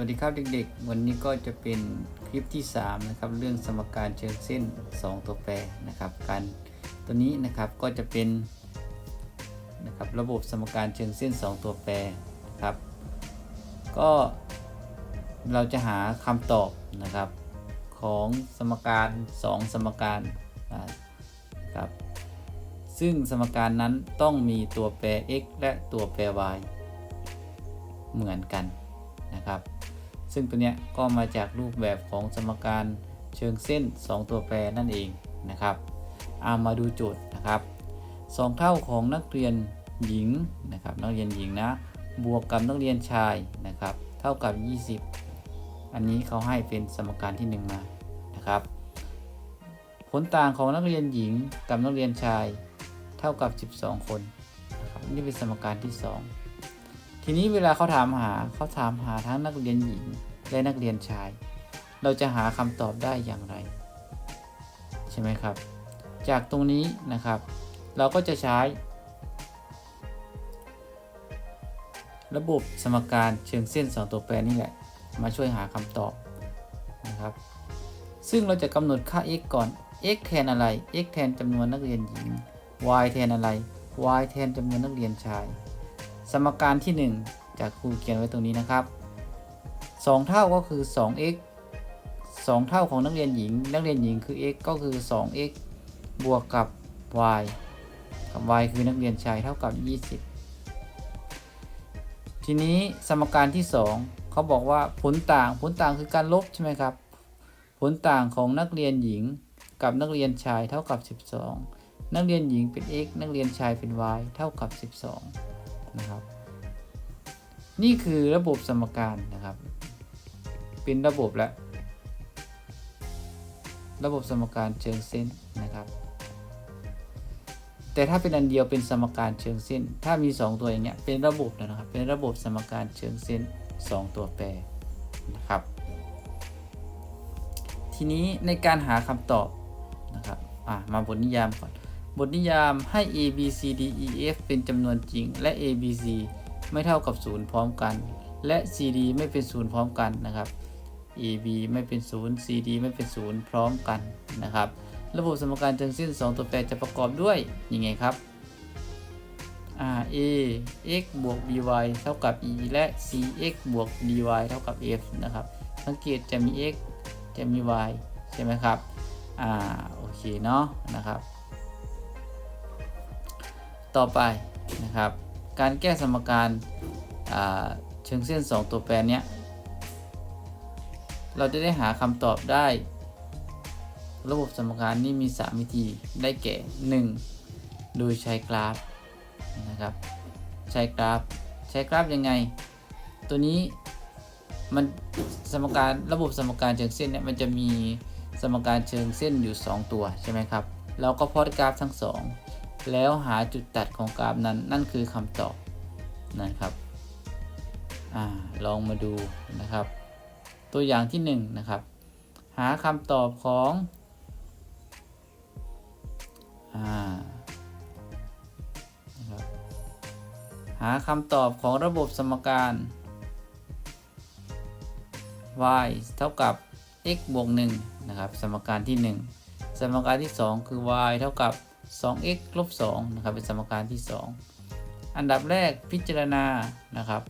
วัสดีครับเด็กๆ วันนี้ก็จะเป็นคลิปที่ 3 นะครับ เรื่องสมการเชิงเส้น 2 ตัวแปรนะครับ การตัวนี้นะครับก็จะเป็นนะครับระบบสมการเชิงเส้น 2 ตัวแปรนะครับ ก็เราจะหาคำตอบนะครับของสมการ 2 สมการนะครับซึ่งสมการนั้นต้องมีตัวแปร x และตัวแปร y เหมือนกันนะครับ ซึ่งตัวเนี้ยก็มาจากรูปแบบของสมการเชิงเส้น 2 ตัวแปรนั่นเองนะครับเอามาดูโจทย์นะครับสองเท่าของนักเรียนหญิงนะครับนักเรียนหญิงนะบวกกับนักเรียนชายนะครับเท่ากับ 20 อันนี้เขาให้เป็นสมการที่ 1 มานะครับ ผลต่างของนักเรียนหญิงกับนักเรียนชายเท่ากับ 12 คนนะครับนี่เป็นสมการที่ 2 ทีนี้เวลาเขาถามหาเขาถามหาทั้งนักเรียนหญิงและนักเรียนชาย เราจะหาคำตอบได้อย่างไร ใช่ไหมครับ จากตรงนี้นะครับ เราก็จะใช้ ระบบสมการเชิงเส้น 2 ตัวแปรนี่แหละ มาช่วยหาคำตอบนะครับ ซึ่งเราจะกำหนดค่า x ก่อน x แทนอะไร x แทนจำนวนนักเรียนหญิง y แทนอะไร y แทนจำนวนนักเรียนชาย สมการที่ 1 จากครูเขียนไว้ตรงนี้นะครับ 2 เท่าก็คือ 2x 2 เท่าของนักเรียนหญิง นักเรียนหญิงคือ x ก็คือ 2x บวกกับ y กับ y คือนักเรียนชายเท่ากับ 20 ทีนี้สมการที่ 2 เขาบอกว่าผลต่างผลต่างคือการลบใช่ไหมครับ ผลต่างของนักเรียนหญิงกับนักเรียนชายเท่ากับ 12 นักเรียนหญิงเป็น x นักเรียนชายเป็น y เท่ากับ 12 นะครับ นี่คือระบบสมการนะครับ เป็นระบบและ ระบบสมการเชิงเส้นนะครับ แต่ถ้าเป็นอันเดียวเป็นสมการเชิงเส้น ถ้ามี 2 ตัวอย่างเงี้ยเป็นระบบนะครับ เป็นระบบสมการเชิงเส้น 2 ตัวแปรนะครับ ทีนี้ในการหาคำตอบนะครับมาบทนิยามก่อน บทนิยามให้ a b c d e f เป็นจำนวนจริง และ a b c ไม่เท่ากับ 0 พร้อมกัน และ cd ไม่เป็น 0 พร้อมกันนะครับ ab ไม่เป็น 0 cd ไม่เป็น 0 พร้อมกันนะครับ ระบบสมการเชิงเส้น 2 ตัวแปรจะประกอบด้วยยังไงครับ a x บวก by เท่ากับ e และ c x บวก dy เท่ากับ f นะครับ สังเกตจะมี x จะมี y ใช่ไหมครับ อ่า โอเค เนาะนะครับ ต่อไปนะครับ การแก้สมการเชิงเส้น 2 ตัวแปรเนี้ยเราจะได้หาคำตอบได้ ระบบสมการนี้มี 3 วิธีได้แก่ 1. โดยใช้กราฟนะครับ ใช้กราฟ ใช้กราฟยังไง ตัวนี้มันสมการระบบสมการเชิงเส้นเนี่ยมันจะมีสมการเชิงเส้นอยู่ 2 ตัวใช่ไหมครับ เราก็พอดกราฟทั้ง 2 แล้วหาจุดตัดของกราฟนั้น นั่นคือคำตอบนะครับอลองมาดูนะครับ ตัวอย่างที่1นนะครับ หาคำตอบของนะครับหาคำตอบของระบบสมการ y เท่ากับ x บวก1นะครับ สมการที่ 1 สมการที่ 2 คือ y เท่ากับ 2x ลบ2นะครับ เป็นสมการที่ 2 อันดับแรกพิจารณานะครับ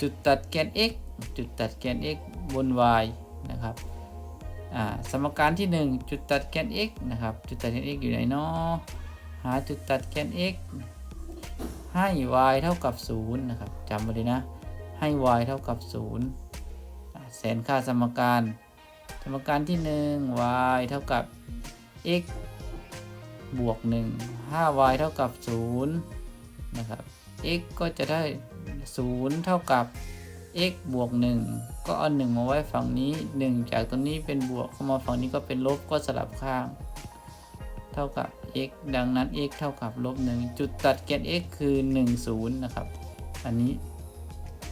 จุดตัดแกน x จุดตัดแกน x บน y นะครับสมการที่ 1 จุดตัดแกน x นะครับ จุดตัดแกน x อยู่ไหนเนาะหาจุดตัดแกน x ให้ y เท่ากับ 0 นะครับจำไว้เลยนะ ให้ y เท่ากับ 0 แสนค่าสมการ สมการที่ 1 y เท่ากับ x บวก 1 5y เท่ากับ 0 นะครับ x ก็จะได้ 0 เท่ากับ x บวก 1 ก็เอา 1 มาไว้ฝั่งนี้ 1 จากตรงนี้เป็นบวกเข้ามาฝั่งนี้ก็เป็นลบก็สลับข้าง เท่ากับ x ดังนั้น x เท่ากับลบ 1 จุดตัดแกน x คือ 1 0 นะครับ อันนี้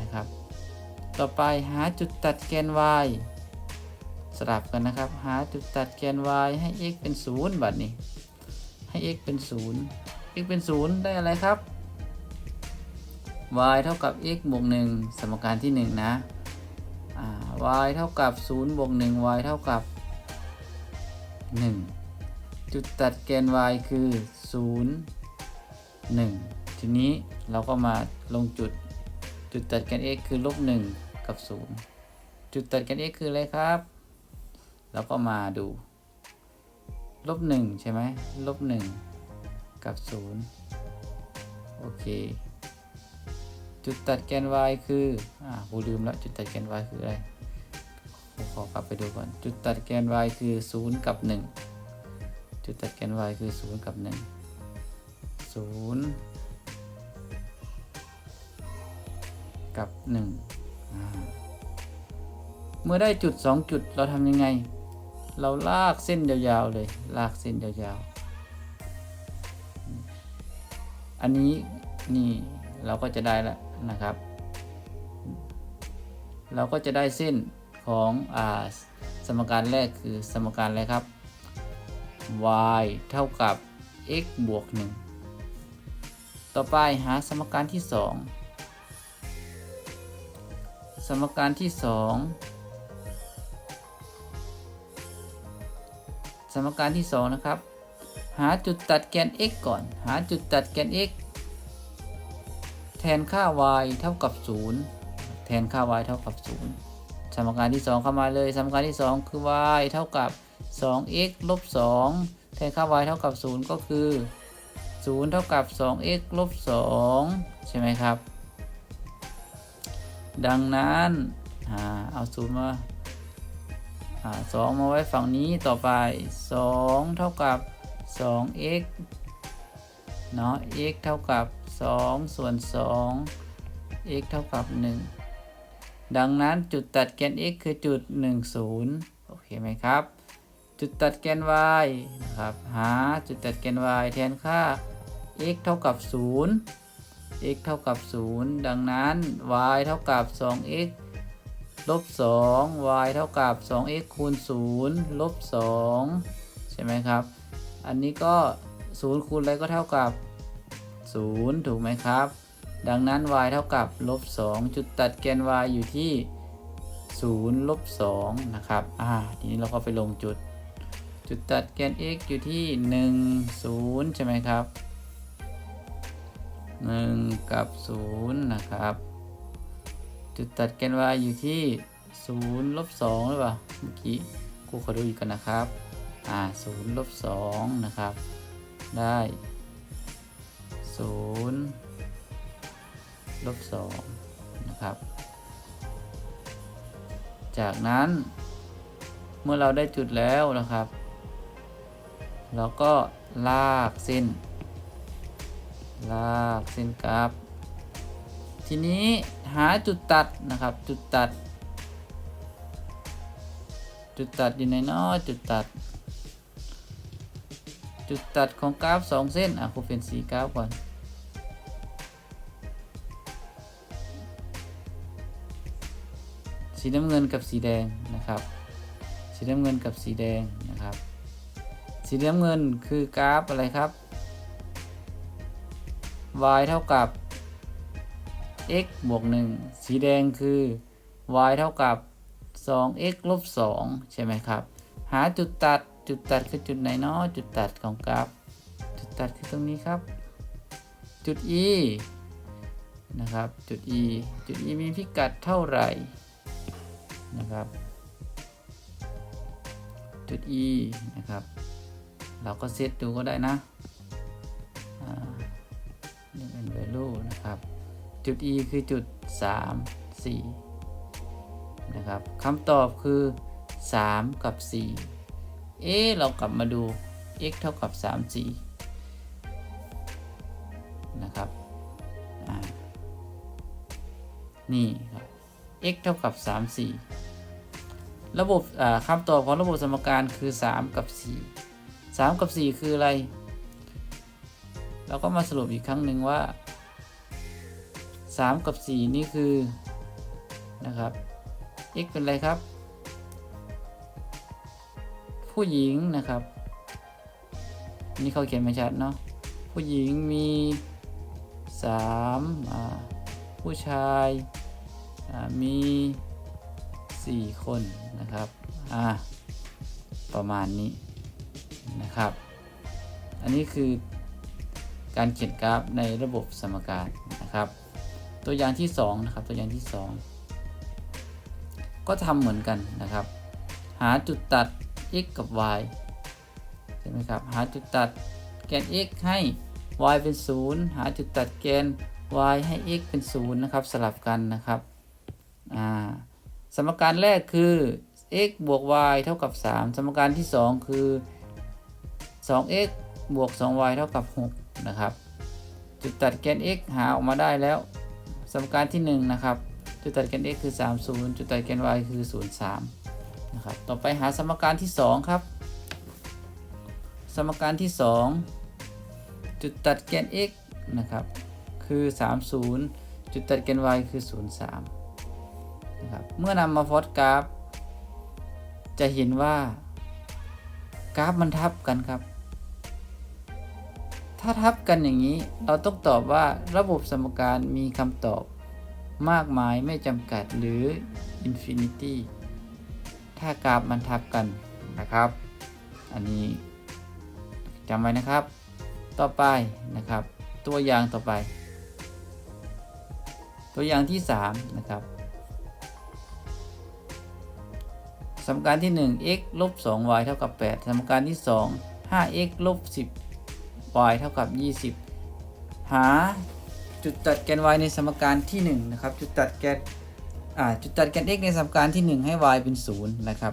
นะครับ ต่อไปหาจุดตัดแกน y สลับกันนะครับ หาจุดตัดแกน y ให้ x เป็น 0 บัดนี้ ให้ x เป็น 0 x เป็น 0 ได้อะไรครับ y เท่ากับ x บวก 1 สมการที่ 1 นะ y เท่ากับ 0 บวก 1 y เท่ากับ 1 จุดตัดแกน y คือ 0 1 ทีนี้เราก็มาลงจุด จุดตัดแกน x คือลบ 1 กับ 0 จุดตัดแกน x คืออะไรครับเราก็มาดู ลบ1ใช่ไหมลบ1กับ0โอเค จุดตัดแกน y คือ อ่ากูลืมแล้วจุดตัดแกน y คืออะไรผมขอกลับไปดูก่อน จุดตัดแกน y คือ 0 กับ 1 จุดตัดแกน y คือ 0 กับ 1 0 กับ1อ่าเมื่อได้จุด 2 จุดเราทำยังไง เราลากเส้นยาวๆเลย ลากเส้นยาวๆ อันนี้นี่เราก็จะได้แล้วนะครับ เราก็จะได้เส้นของอสมการแรกคือสมการอะไรครับ y เท่ากับ x บวก 1 ต่อไปหาสมการที่ 2 สมการที่ 2 สมการที่ 2 นะครับ หาจุดตัดแกน x ก่อน หาจุดตัดแกน x แทนค่า y เท่ากับ 0 แทนค่า y เท่ากับ 0 สมการที่ 2 เข้ามาเลย สมการที่ 2 คือ y เท่ากับ 2x ลบ 2 แทนค่า y เท่ากับ 0 ก็คือ 0 เท่ากับ 2x ลบ 2 ใช่ไหมครับ ดังนั้น เอาศูนย์มา สองมาไว้ฝั่งนี้ต่อไป 2 เท่ากับ 2x เนาะ x เท่ากับ 2 ส่วน 2 x เท่ากับ 1 ดังนั้นจุดตัดแกน x คือจุด 1 0 โอเคไหมครับ จุดตัดแกน y นะครับหาจุดตัดแกน y แทนค่า x เท่ากับ 0 x เท่ากับ 0 ดังนั้น y เท่ากับ 2x ลบ 2 y เท่ากับ 2x คูณ 0 ลบ 2 ใช่ไหมครับ อันนี้ก็ 0 คูณอะไรก็เท่ากับ 0 ถูกไหมครับ ดังนั้น y เท่ากับ ลบ 2 จุดตัดแกน y อยู่ที่ 0 ลบ 2 นะครับ อ่า ทีนี้เราก็ไปลงจุด จุดตัดแกน x อยู่ที่ 1 0 ใช่ไหมครับ 1 กับ 0 นะครับ จุดตัดแกน y อยู่ที่0ลบ2หรือเปล่าเมื่อกี้กูขอดูอีกกันนะครับ อ่า0ลบ2นะครับ ได้0ลบ2นะครับ จากนั้นเมื่อเราได้จุดแล้วนะครับ เราก็ลากเส้น ลากเส้นกราฟ ทีนี้ หาจุดตัดนะครับ จุดตัด จุดตัดอยู่ในนอจุดตัด จุดตัดของกราฟสองเส้นอะครูเป็นสีกราฟก่อนสีน้ำเงินกับสีแดงนะครับ สีน้ำเงินกับสีแดงนะครับ สีน้ำเงินคือกราฟอะไรครับ y เท่ากับ x บวก 1 สีแดงคือ y เท่ากับ 2x ลบ 2 ใช่ไหมครับ หาจุดตัดจุดตัดคือจุดไหนเนาะจุดตัดของกราฟ จุดตัดคือตรงนี้ครับ จุด e นะครับ จุด e จุด e มีพิกัดเท่าไหร่นะครับ จุด e นะครับ เราก็เซตดูก็ได้นะ นี่เป็น value นะครับ จุด e คือจุด 3 4 นะครับคำตอบคือ 3 กับ 4 เอ๊เรากลับมาดู x เท่ากับ 3 4 นะครับ นี่ครับ x เท่ากับ 3 4 ระบบคำตอบของระบบสมการคือ 3 กับ 4 3 กับ 4 คืออะไร เราก็มาสรุปอีกครั้งหนึ่งว่า 3 กับ 4 นี่คือนะครับ x เป็นอะไรครับ ผู้หญิงนะครับ นี่เขาเขียนไม่ชัดเนาะผู้หญิงมี3อ่าผู้ชายมี 4 คนนะครับอ่าประมาณนี้นะครับ อันนี้คือการเขียนกราฟในระบบสมการนะครับ ตัวอย่างที่2นะครับตัวอย่างที่ 2 ก็ทำเหมือนกันนะครับ หาจุดตัด x กับ y ใช่ไหมครับหาจุดตัดแกน x ให้ y เป็น 0 หาจุดตัดแกน y ให้ x เป็น 0 นะครับ สลับกันนะครับสมการแรกคือ x บวก y เท่ากับ 3 สมการที่ 2 คือ 2x บวก 2y เท่ากับ 6 นะครับ จุดตัดแกน x หาออกมาได้แล้ว สมการที่ 1 นะครับ จุดตัดแกน x คือ 30 จุดตัดแกน y คือ 03 นะครับ ต่อไปหาสมการที่ 2 ครับ สมการที่ 2 จุดตัดแกน x นะครับ คือ 30 จุดตัดแกน y คือ 03 นะครับ เมื่อนำมาพลอตกราฟ จะเห็นว่ากราฟมันทับกันครับ ถ้าทับกันอย่างนี้ เราต้องตอบว่าระบบสมการมีคำตอบมากมายไม่จำกัดหรือ infinity ถ้ากราฟมันทับกันนะครับ อันนี้จำไว้นะครับ ต่อไปนะครับ ตัวอย่างต่อไป ตัวอย่างที่ 3 นะครับสมการที่ 1 x ลบ 2y เท่ากับ 8 สมการที่ 2 5x ลบ y เท่ากับ 20 หาจุดตัดแกน y ในสมการที่ 1 นะครับ จุดตัดแกนอ่าจุดตัดแกน x ในสมการที่ 1 ให้ y เป็น 0 นะครับ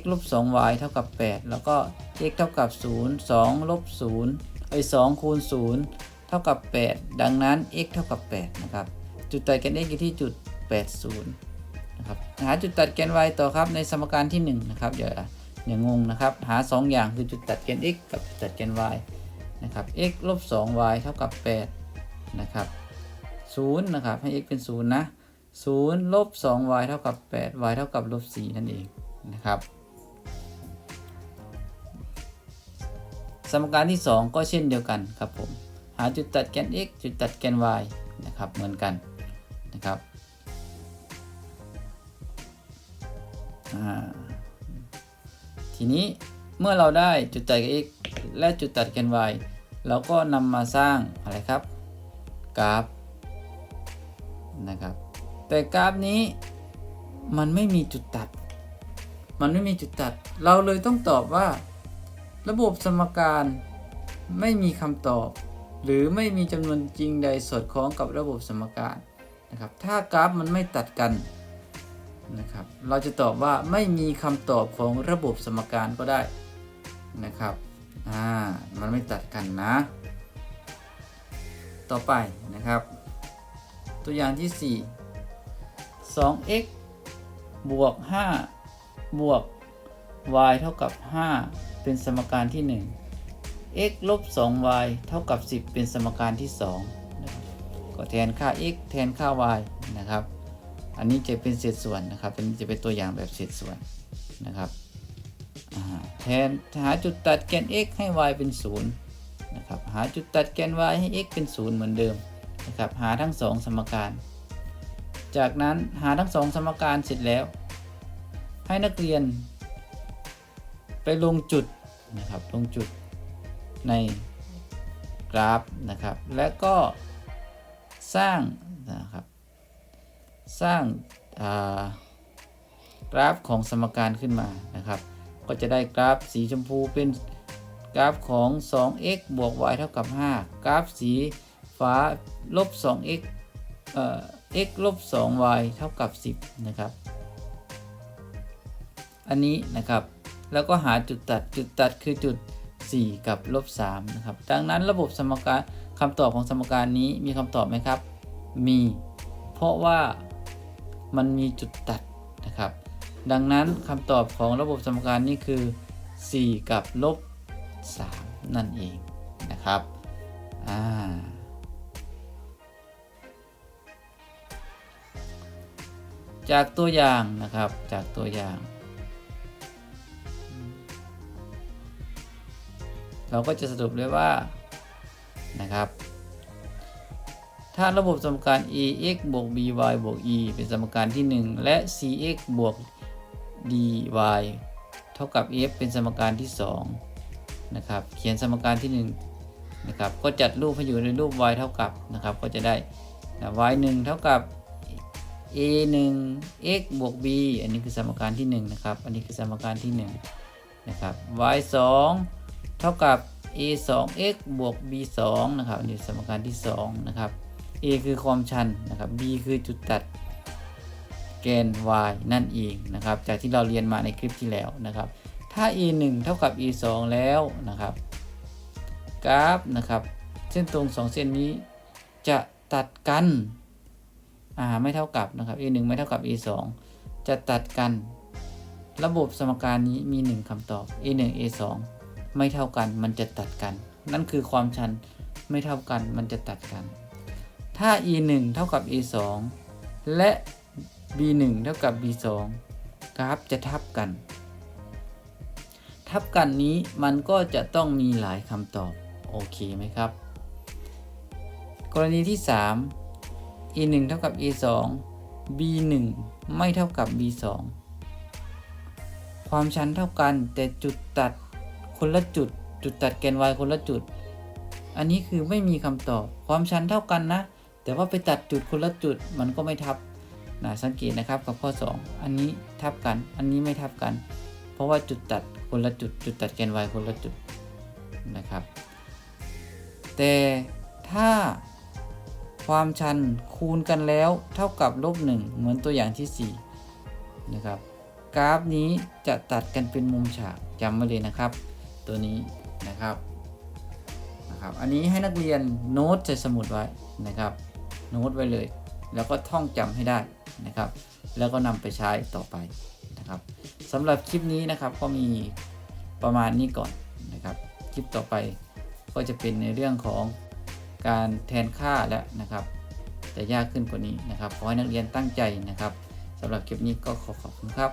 x ลบ 2y เท่ากับ 8 แล้วก็ x เท่ากับ 0 2 ลบ 0 ไอ้2คูณ 0 เท่ากับ 8 ดังนั้น x เท่ากับ 8 นะครับ จุดตัดแกน x อยู่ที่จุด 80 นะครับ หาจุดตัดแกน y ต่อครับในสมการที่ 1 นะครับอย่าอย่างงงนะครับ หา 2 อย่างคือจุดตัดแกน x กับจุดตัดแกน y นะครับ x ลบ 2y เท่ากับ 8 นะครับ0นะครับ ให้ x เป็น 0 นะ0ลบ 2y เท่ากับ 8 y เท่ากับลบ 4 นั่นเองนะครับ สมการที่ 2 ก็เช่นเดียวกันครับผม หาจุดตัดแกน x จุดตัดแกน y นะครับ เหมือนกันนะครับทีนี้เมื่อเราได้จุดตัดแกน x และจุดตัดแกน y เราก็นำมาสร้างอะไรครับกราฟนะครับแต่กราฟนี้มันไม่มีจุดตัด มันไม่มีจุดตัด เราเลยต้องตอบว่า ระบบสมการไม่มีคำตอบ หรือไม่มีจำนวนจริงใดสอดคล้องกับระบบสมการนะครับถ้ากราฟมันไม่ตัดกันนะครับเราจะตอบว่าไม่มีคำตอบของระบบสมการก็ได้นะครับ อ่า มันไม่ตัดกันนะ ต่อไปนะครับ ตัวอย่างที่ 4 2x บวก 5 บวก y เท่ากับ 5 เป็นสมการที่ 1 x ลบ 2y เท่ากับ 10 เป็นสมการที่ 2 ก็แทนค่า x แทนค่า y นะครับ อันนี้จะเป็นเศษส่วนนะครับ เป็นจะเป็นตัวอย่างแบบเศษส่วนนะครับ แทนหาจุดตัดแกน x ให้ y เป็น0นะครับหาจุดตัดแกน y ให้ x เป็น 0 เหมือนเดิมนะครับหาทั้ง2สมการ จากนั้นหาทั้ง2สมการเสร็จแล้ว ให้นักเรียน ไปลงจุดนะครับลงจุดในกราฟนะครับ และก็สร้างนะครับสร้างากราฟของสมการขึ้นมานะครับ ก็จะได้กราฟสีชมพูเป็นกราฟของ 2x บวก y เท่ากับ 5 กราฟสีฟ้าลบ 2x เอ่อ x ลบ 2y เท่ากับ 10 นะครับ อันนี้นะครับ แล้วก็หาจุดตัด จุดตัดคือจุด 4 กับลบ 3 นะครับ ดังนั้นระบบสมการคำตอบของสมการนี้มีคำตอบไหมครับ มี เพราะว่ามันมีจุดตัด ดังนั้นคำตอบของระบบสมการนี้คือ 4 กับลบ 3 นั่นเองนะครับอ่าจากตัวอย่างนะครับจากตัวอย่าง เราก็จะสรุปเลยว่านะครับ ถ้าระบบสมการ ax บวก by บวก e เป็นสมการที่ 1 และ cx บวก dy เท่ากับ f เป็นสมการที่ 2 นะครับ เขียนสมการที่ 1 นะครับ ก็จัดรูปให้อยู่ในรูป y เท่ากับนะครับ ก็จะได้นะ y 1เท่ากับ a 1 x บวก b อันนี้คือสมการที่ 1 นะครับ อันนี้คือสมการที่ 1 นะครับ y 2เท่ากับ a 2 x บวก b 2นะครับ อันนี้สมการที่ 2 นะครับ a คือความชันนะครับ b คือจุดตัด แกน y นั่นเองนะครับ จากที่เราเรียนมาในคลิปที่แล้วนะครับ ถ้า e 1เท่ากับ e 2แล้วนะครับ กราฟนะครับ เส้นตรง 2 เส้นนี้จะตัดกันอ่าไม่เท่ากับนะครับ e 1ไม่เท่ากับ e 2จะตัดกัน ระบบสมการนี้มี 1คำตอบ e 1 e 2ไม่เท่ากันมันจะตัดกัน นั่นคือความชันไม่เท่ากันมันจะตัดกัน ถ้า e 1เท่ากับ e 2และ b 1 เท่ากับ b 2 กราฟจะทับกัน ทับกันนี้มันก็จะต้องมีหลายคำตอบ โอเคไหมครับ กรณีที่ 3 e 1 เท่ากับ e 2 b 1 ไม่เท่ากับ b 2 ความชันเท่ากันแต่จุดตัดคนละจุด จุดตัดแกน y คนละจุด อันนี้คือไม่มีคำตอบ ความชันเท่ากันนะ แต่ว่าไปตัดจุดคนละจุดมันก็ไม่ทับ นะสังเกตนะครับกับข้อ 2 อันนี้ทับกัน อันนี้ไม่ทับกัน เพราะว่าจุดตัดคนละจุด จุดตัดแกน y คนละจุดนะครับ แต่ถ้าความชันคูณกันแล้วเท่ากับลบ1เหมือนตัวอย่างที่ 4 นะครับ กราฟนี้จะตัดกันเป็นมุมฉากจำไว้เลยนะครับ ตัวนี้นะครับนะครับ อันนี้ให้นักเรียนโน้ตใส่สมุดไว้นะครับ โน้ตไว้เลย แล้วก็ท่องจำให้ได้นะครับ แล้วก็นำไปใช้ต่อไปนะครับสำหรับคลิปนี้นะครับก็มีประมาณนี้ก่อนนะครับ คลิปต่อไปก็จะเป็นในเรื่องของการแทนค่าแล้วนะครับจะยากขึ้นกว่านี้นะครับขอให้นักเรียนตั้งใจนะครับสำหรับคลิปนี้ก็ขอขอบคุณครับ